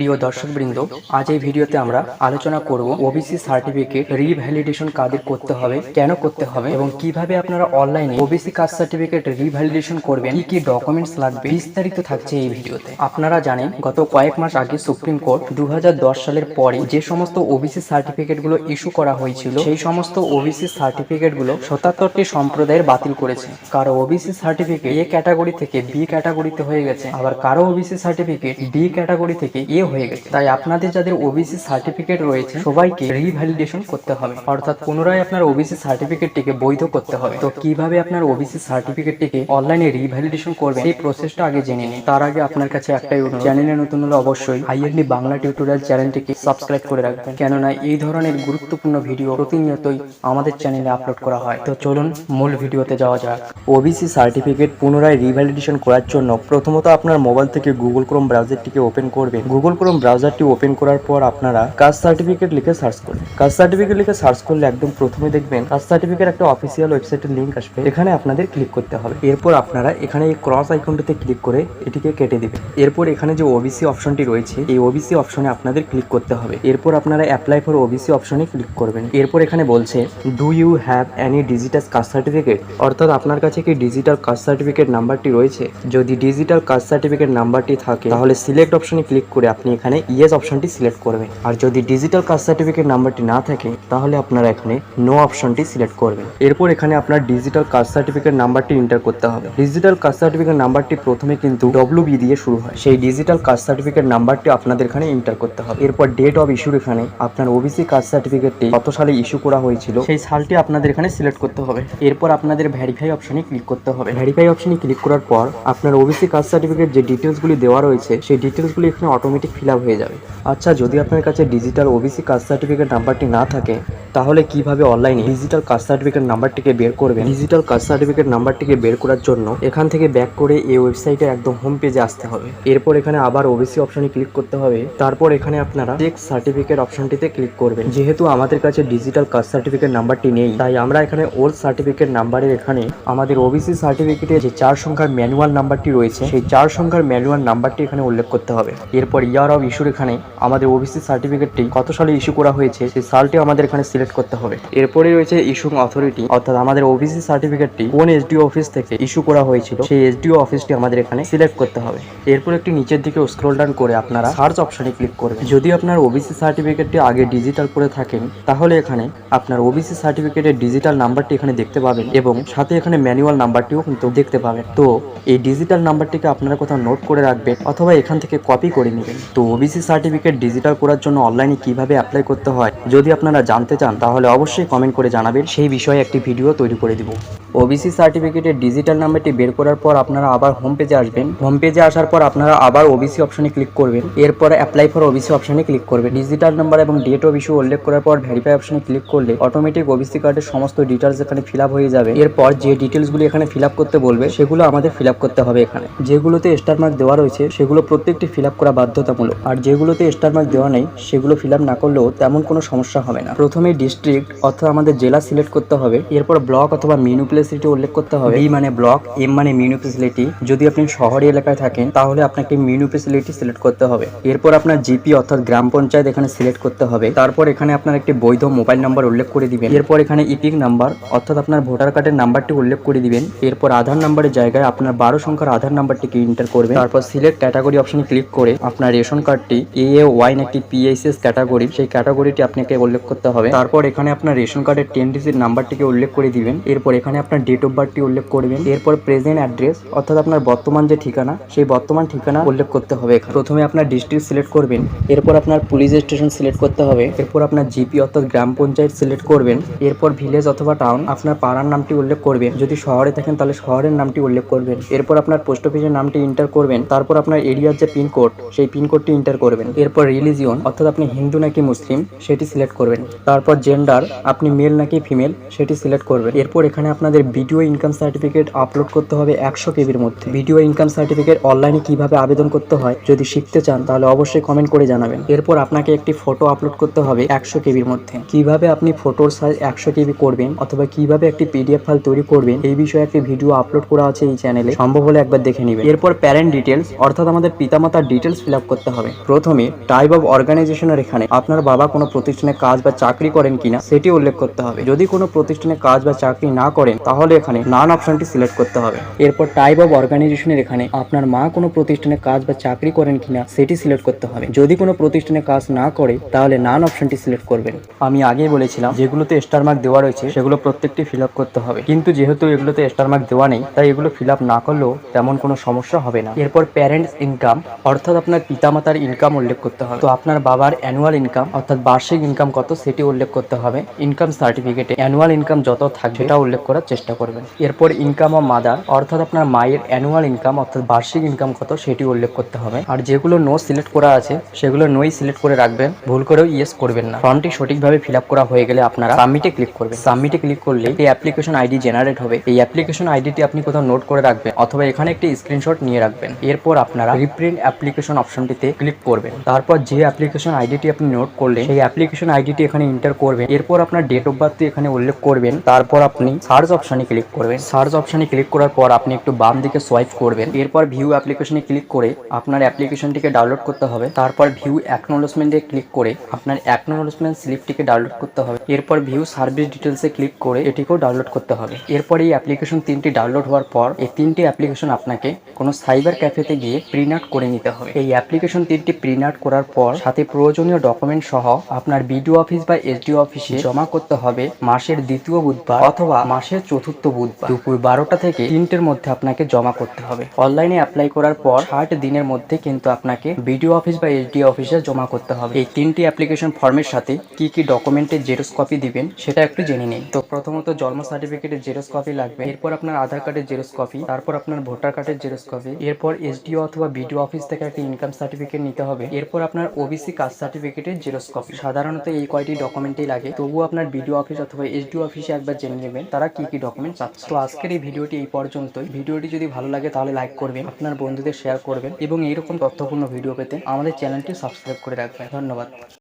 প্রিয় দর্শকবৃন্দ, আজ এই ভিডিওতে আমরা আলোচনা করব ওবিসি সার্টিফিকেট রিভ্যালিডেশন কাদের করতে হবে, কেন করতে হবে এবং কীভাবে আপনারা অনলাইনে ওবিসি কাস্ট সার্টিফিকেট রিভ্যালিডেশন করবেন, কি কি ডকুমেন্টস লাগবে, বিস্তারিত থাকছে এই ভিডিওতে। আপনারা জানেন, গত কয়েক মাস আগে সুপ্রিম কোর্ট দু হাজার দশ সালের পরে যে সমস্ত ওবিসি সার্টিফিকেটগুলো ইস্যু করা হয়েছিল, সেই সমস্ত ওবিসি সার্টিফিকেটগুলো সতাত্তরটি সম্প্রদায়ের বাতিল করেছে। কারও ওবিসি সার্টিফিকেট এ ক্যাটাগরি থেকে বি ক্যাটাগরিতে হয়ে গেছে, আবার কারও ওবিসি সার্টিফিকেট বি ক্যাটাগরি থেকে এ হয়ে গেছে। তাই আপনাদের যাদের ওবিসি সার্টিফিকেট রয়েছে, সবাইকে রিভ্যালিডেশন করতে হবে। অর্থাৎ পুনরায় আপনার ওবিসি সার্টিফিকেটটিকে বৈধ করতে হবে। তো কীভাবে আপনার ওবিসি সার্টিফিকেটটিকে অনলাইনে রিভ্যালিডেশন করবেন এই প্রসেসটা আগে জেনে নিন। তার আগে আপনার কাছে একটাই অনুরোধ, চ্যানেলে নতুন হলে অবশ্যই আইএনডি বাংলা টিউটোরিয়াল চ্যানেলটিকে সাবস্ক্রাইব করে রাখবেন। কেননা এই ধরনের গুরুত্বপূর্ণ ভিডিও প্রতিনিয়তই আমাদের চ্যানেলে আপলোড করা হয়। তো চলুন মূল ভিডিওতে যাওয়া যাক। ওবিসি সার্টিফিকেট পুনরায় রিভ্যালিডেশন করার জন্য প্রথমত আপনার মোবাইল থেকে গুগল ক্রোম ব্রাউজারটিকে ওপেন করবেন। গুগল ক্রোম ব্রাউজারটি ওপেন করার পর আপনারা কাস্ট সার্টিফিকেট লিখে সার্চ করবেন কাস্ট সার্টিফিকেট লিখে সার্চ করলে একদম প্রথমে দেখবেন কাস্ট সার্টিফিকেট একটা অফিসিয়াল ওয়েবসাইটের লিঙ্ক আসবে। এখানে আপনাদের ক্লিক করতে হবে। এরপর আপনারা এখানে এই ক্রস আইকনটিতে ক্লিক করে এটিকে কেটে দিবেন। এরপর এখানে যে ওবিসি অপশনটি রয়েছে, এই ওবিসি অপশনে আপনাদের ক্লিক করতে হবে। এরপর আপনারা অ্যাপ্লাই ফর ওবিসি অপশনে ক্লিক করবেন। এরপর এখানে বলছে do you have any digital caste certificate অর্থাৎ আপনার কাছে কি ডিজিটাল কাস্ট সার্টিফিকেট নাম্বারটি রয়েছে? যদি ডিজিটাল কাস্ট সার্টিফিকেট নাম্বারটি থাকে, তাহলে সিলেক্ট অপশনে ক্লিক করে আপনি এখানে ইয়েস অপশনটি সিলেক্ট করবেন। আর যদি ডিজিটাল কাস্ট সার্টিফিকেট নাম্বারটি না থাকে, তাহলে আপনারা এখানে নো অপশনটি সিলেক্ট করবেন। এরপর এখানে আপনার ডিজিটাল কাস্ট সার্টিফিকেট নাম্বারটি এন্টার করতে হবে। ডিজিটাল কাস্ট সার্টিফিকেট নাম্বারটি প্রথমে কিন্তু ডব্লিউ বি দিয়ে শুরু হয়। সেই ডিজিটাল কাস্ট সার্টিফিকেট নাম্বারটি আপনাদের এখানে এন্টার করতে হবে। এরপর ডেট অফ ইস্যুর এখানে আপনার ওবিসি কাস্ট সার্টিফিকেটটি কত সালে ইস্যু করা হয়েছিল, সেই সালটি আপনাদের এখানে সিলেক্ট করতে হবে। এরপর আপনাদের ভেরিফাই অপশনে ক্লিক করতে হবে। ভেরিফাই অপশনে ক্লিক করার পর আপনার ওবিসি কাস্ট সার্টিফিকেট যে ডিটেলসগুলি দেওয়া রয়েছে, সেই ডিটেলসগুলি এখানে অটোমেটিক ফিল হয়ে যাবে। আচ্ছা যদি আপনার কাছে ডিজিটাল ওবিসি কাস্ট সার্টিফিকেট নাম্বারটি না থাকে তাহলে কীভাবে অনলাইনে ডিজিটাল কাস্ট সার্টিফিকেট নাম্বারটিকে বের করবেন? ডিজিটাল কাস্ট সার্টিফিকেট নাম্বারটিকে বের করার জন্য এখান থেকে ব্যাক করে এই ওয়েবসাইটে একদম হোম পেজে আসতে হবে। এরপর এখানে আবার ওবিসি অপশনে ক্লিক করতে হবে। তারপর এখানে আপনারা চেক সার্টিফিকেট অপশনটিতে ক্লিক করবেন। যেহেতু আমাদের কাছে ডিজিটাল কাস্ট সার্টিফিকেট নাম্বারটি নেই, তাই আমরা এখানে ওল্ড সার্টিফিকেট নাম্বারের এখানে আমাদের ওবিসি সার্টিফিকেটে যে চার সংখ্যার ম্যানুয়াল নাম্বারটি রয়েছে, সেই চার সংখ্যার ম্যানুয়াল নাম্বারটি এখানে উল্লেখ করতে হবে। এরপর ইয়ার অফ ইস্যুর এখানে আমাদের ওবিসি সার্টিফিকেটটি কত সালে ইস্যু করা হয়েছে, সেই সালটি আমাদের এখানে সিলেক্ট করতে হবে। এরপরে রয়েছে ইস্যুং অথরিটি অর্থাৎ আমাদের ওবিসি সার্টিফিকেটটি কোন এসডিও অফিস থেকে ইস্যু করা হয়েছিল, সেই এসডিও অফিসটি আমাদের এখানে সিলেক্ট করতে হবে। এরপর একটি নিচের দিকে স্ক্রল ডাউন করে আপনারা সার্চ অপশনে ক্লিক করবেন। যদি আপনার ওবিসি সার্টিফিকেটটি আগে ডিজিটাল করে থাকেন, তাহলে এখানে আপনার ওবিসি সার্টিফিকেটের ডিজিটাল নাম্বারটি এখানে দেখতে পাবেন এবং সাথে এখানে ম্যানুয়াল নাম্বারটিও কিন্তু দেখতে পাবেন। তো এই ডিজিটাল নাম্বারটিকে আপনারা কোথাও নোট করে রাখবেন অথবা এখান থেকে কপি করে নেবেন। তো ওবিসি সার্টিফিকেট ডিজিটাল করার জন্য অনলাইনে কীভাবে অ্যাপ্লাই করতে হয়, যদি আপনারা জানতে চান তাহলে অবশ্যই কমেন্ট করে জানাবেন সেই বিষয়ে একটি ভিডিও তৈরি করে দিব। ওবিসি সার্টিফিকেটের ডিজিটাল নাম্বারটি বের করার পর আপনারা আবার হোম পেজে আসবেন। হোম পেজে আসার পর আপনারা আবার ওবিসি অপশনে ক্লিক করবেন। এরপর অ্যাপ্লাই ফর ওবিসি অপশনে ক্লিক করবেন। ডিজিটাল নাম্বার এবং ডেট অফ ইস্যু উল্লেখ করার পর ভেরিফাই অপশনে ক্লিক করলে অটোমেটিক ওবিসি কার্ডের সমস্ত ডিটেলস এখানে ফিল হয়ে যাবে। এরপর যে ডিটেলসগুলি এখানে ফিল করতে বলবে, সেগুলো আমাদের ফিল করতে হবে এখানে। যেগুলোতে স্টার মার্ক দেওয়া রয়েছে, সেগুলো প্রত্যেকটি ফিল করা বাধ্যতামূলক। আর যেগুলোতে স্টার মার্ক দেওয়া নেই, সেগুলো ফিল না করলেও তেমন কোনো সমস্যা হবে না। প্রথমে ডিস্ট্রিক্ট অর্থাৎ আমাদের জেলা সিলেক্ট করতে হবে। এরপর ব্লক অথবা মিউনিপ্যালিটি উল্লেখ করতে হবে। বি মানে ব্লক এম মানে মিউনিপ্যালিটি যদি আপনি শহরি এলাকায় থাকেন, তাহলে আপনাকে মিউনিপ্যালিটি সিলেক্ট করতে হবে। এরপর আপনার জিপি অর্থাৎ গ্রাম পঞ্চায়েত এখানে সিলেক্ট করতে হবে। তারপর এখানে আপনার একটি বৈধ মোবাইল নাম্বার উল্লেখ করে দিবেন। এরপর এখানে ইপিক নাম্বার অর্থাৎ আপনার ভোটার কার্ডের নাম্বারটি উল্লেখ করে দিবেন। এরপর আধার নাম্বারের জায়গায় আপনার বারো সংখ্যার আধার নাম্বারটিকে এন্টার করবেন। তারপর সিলেক্ট ক্যাটাগরি অপশনে ক্লিক করে আপনার রেশন কার্ডটি এ এ ওয়াইন একটি পিএইচএস ক্যাটাগরি সেই ক্যাটাগরিটি আপনাকে উল্লেখ করতে হবে। তারপর এখানে আপনার রেশন কার্ডের টেন ডিজিট নাম্বারটিকে উল্লেখ করে দিবেন। এরপর এখানে আপনার ডেট অফ বার্থটি উল্লেখ করবেন এরপর প্রেজেন্ট অ্যাড্রেস অর্থাৎ আপনার বর্তমান যে ঠিকানা, সেই বর্তমান ঠিকানা উল্লেখ করতে হবে প্রথমে আপনার ডিস্ট্রিক্ট সিলেক্ট করবেন, এরপর আপনার পুলিশ স্টেশন সিলেক্ট করতে হবে, এরপর আপনার জিপি অর্থাৎ গ্রাম পঞ্চায়েত সিলেক্ট করবেন, এরপর ভিলেজ অথবা টাউন আপনার পাড়ার নামটি উল্লেখ করবেন। যদি শহরে থাকেন তাহলে শহরের নামটি উল্লেখ করবেন, এরপর আপনার পোস্ট অফিসের নামটি ইন্টার করবেন, তারপর আপনার এরিয়ার যে পিনকোড সেই পিনকোডটি ইন্টার করবেন। এরপর রিলিজিয়ন অর্থাৎ আপনি হিন্দু নাকি মুসলিম, সেটি সিলেক্ট করবেন। তারপর জেন্ডার আপনি মেল নাকি ফিমেল সেটি সিলেক্ট করবেন। এরপর এখানে আপনাদের আপনাদের ভিডিও ইনকাম সার্টিফিকেট আপলোড করতে হবে একশো কেবির মধ্যে। ভিডিও ইনকাম সার্টিফিকেট অনলাইনে কীভাবে আবেদন করতে হয় যদি শিখতে চান, তাহলে অবশ্যই কমেন্ট করে জানাবেন। এরপর আপনাকে একটি ফটো আপলোড করতে হবে একশো কেবির মধ্যে। কীভাবে আপনি ফটোর সাইজ একশো কেবি করবেন অথবা কীভাবে একটি পিডিএফ ফাইল তৈরি করবেন, এই বিষয়ে একটি ভিডিও আপলোড করা আছে এই চ্যানেলে সম্ভব হলে একবার দেখে নেবেন। এরপর প্যারেন্ট ডিটেলস অর্থাৎ আমাদের পিতামাতার ডিটেলস ফিল আপ করতে হবে। প্রথমে টাইপ অফ অর্গানাইজেশনের এখানে আপনার বাবা কোনো প্রতিষ্ঠানে কাজ বা চাকরি করেন কিনা, সেটি উল্লেখ করতে হবে। যদি কোনো প্রতিষ্ঠানে কাজ বা চাকরি না করেন তাহলে এখানে নান অপশনটি সিলেক্ট করতে হবে। এরপর টাইপ অফ অর্গানাইজেশনের এখানে আপনার মা কোনো প্রতিষ্ঠানে কাজ বা চাকরি করেন কিনা সেটি সিলেক্ট করতে হবে। যদি কোনো প্রতিষ্ঠানে কাজ না করে তাহলে নান অপশনটি সিলেক্ট করবেন। আমি আগেই বলেছিলাম যেগুলোতে স্টার মার্ক দেওয়া রয়েছে সেগুলো প্রত্যেকটি ফিল আপ করতে হবে। কিন্তু যেহেতু এগুলোতে স্টার মার্ক দেওয়া নেই তাই এগুলো ফিল আপ না করলেও তেমন কোনো সমস্যা হবে না। এরপর প্যারেন্টস ইনকাম অর্থাৎ আপনার পিতামাতার ইনকাম উল্লেখ করতে হবে। তো আপনার বাবার অ্যানুয়াল ইনকাম অর্থাৎ বার্ষিক ইনকাম কত সেটি উল্লেখ করতে হবে। ইনকাম সার্টিফিকেটে অ্যানুয়াল ইনকাম যত থাকবে সেটা উল্লেখ করার চেষ্টা করবেন। এরপর ইনকাম অফ মাদার অর্থাৎ আপনার মায়ের অ্যানুয়াল ইনকাম অর্থাৎ বার্ষিক ইনকাম কত, সেটি উল্লেখ করতে হবে। আর যেগুলো নো সিলেক্ট করা আছে, সেগুলো নোই সিলেক্ট করে রাখবেন, ভুল করেও ইয়েস করবেন না। ফর্মটি সঠিকভাবে ফিল করা হয়ে গেলে আপনারা সাবমিটে ক্লিক করবেন। সাবমিটে ক্লিক করলে এই অ্যাপ্লিকেশন আইডি জেনারেট হবে। এই অ্যাপ্লিকেশন আইডিটি আপনি কোথাও নোট করে রাখবেন, অথবা এখানে একটি স্ক্রিনশট নিয়ে রাখবেন। এরপর আপনারা রিপ্রিন্ট অ্যাপ্লিকেশন অপশনটিতে ক্লিক করবেন। তারপর যে অ্যাপ্লিকেশন আইডিটি আপনি নোট করলেন, সেই অ্যাপ্লিকেশন আইডিটি এখানে এন্টার করবেন। এরপর আপনার ডেট অফ বার্থ এখানে উল্লেখ করবেন। তারপর আপনি সার্চ অপশনে ক্লিক করবেন। সার্চ অপশনে ক্লিক করার পর আপনি একটু বাম দিকে সোয়াইপ করবেন। এরপর ভিউ অ্যাপ্লিকেশনে ক্লিক করে আপনার অ্যাপ্লিকেশনটিকে ডাউনলোড করতে হবে। তারপর ভিউ অ্যাকনোলজমেন্টে ক্লিক করে আপনার অ্যাকনোলজমেন্ট স্লিপটিকে ডাউনলোড করতে হবে। এরপর ভিউ সার্ভিস ডিটেলসে ক্লিক করে এটিকেও ডাউনলোড করতে হবে। এরপর এই অ্যাপ্লিকেশন তিনটি ডাউনলোড হওয়ার পর এই তিনটি অ্যাপ্লিকেশন আপনাকে কোনো সাইবার ক্যাফেতে গিয়ে প্রিন্ট আউট করে নিতে হবে। এই অ্যাপ্লিকেশন তিনটি প্রিন্ট আউট করার পর সাথে প্রয়োজনীয় ডকুমেন্ট সহ আপনার বিডিও অফিস বা এসডিও অফিসে জমা করতে হবে মাসের দ্বিতীয় বুধবার অথবা মাসের চতুর্থ বুধবার। দুপুর বারোটা থেকে তিনটের মধ্যে আপনাকে জমা করতে হবে। অনলাইনে অ্যাপ্লাই করার পর ষাট দিনের মধ্যে কিন্তু আপনাকে বিডিও অফিস বা এসডিও অফিসে জমা করতে হবে। এই তিনটি অ্যাপ্লিকেশন ফর্মের সাথে কি কি ডকুমেন্টের জেরক্স কপি দিবেন, সেটা একটু জেনে নিন। তো প্রথমত জন্ম সার্টিফিকেটের জেরক্স কপি লাগবে, এরপর আপনার আধার কার্ডের জেরক্স কপি তারপর আপনার ভোটার কার্ডের জেরক্স কপি এরপর এসডিও অথবা বিডিও অফিস থেকে একটা ইনকাম সার্টিফিকেট নিতে হবে, এরপর আপনার ওবিসি কাস্ট সার্টিফিকেটের জেরক্স কপি সাধারণত এই কয়টি ডকুমেন্টই লাগে, তবুও আপনার বিডিও অফিস অথবা এসডিও অফিসে একবার জেনে নেবেন, তারা কি কি ডকুমেন্ট চাচ্ছে তো আজকের এই ভিডিওটি এই পর্যন্তই। ভিডিওটি যদি ভালো লাগে তাহলে লাইক করবেন, আপনার বন্ধুদের শেয়ার করবেন এবং এইরকম তথ্যপূর্ণ ভিডিও পেতে আমাদের চ্যানেলটি সাবস্ক্রাইব করে রাখবেন। ধন্যবাদ।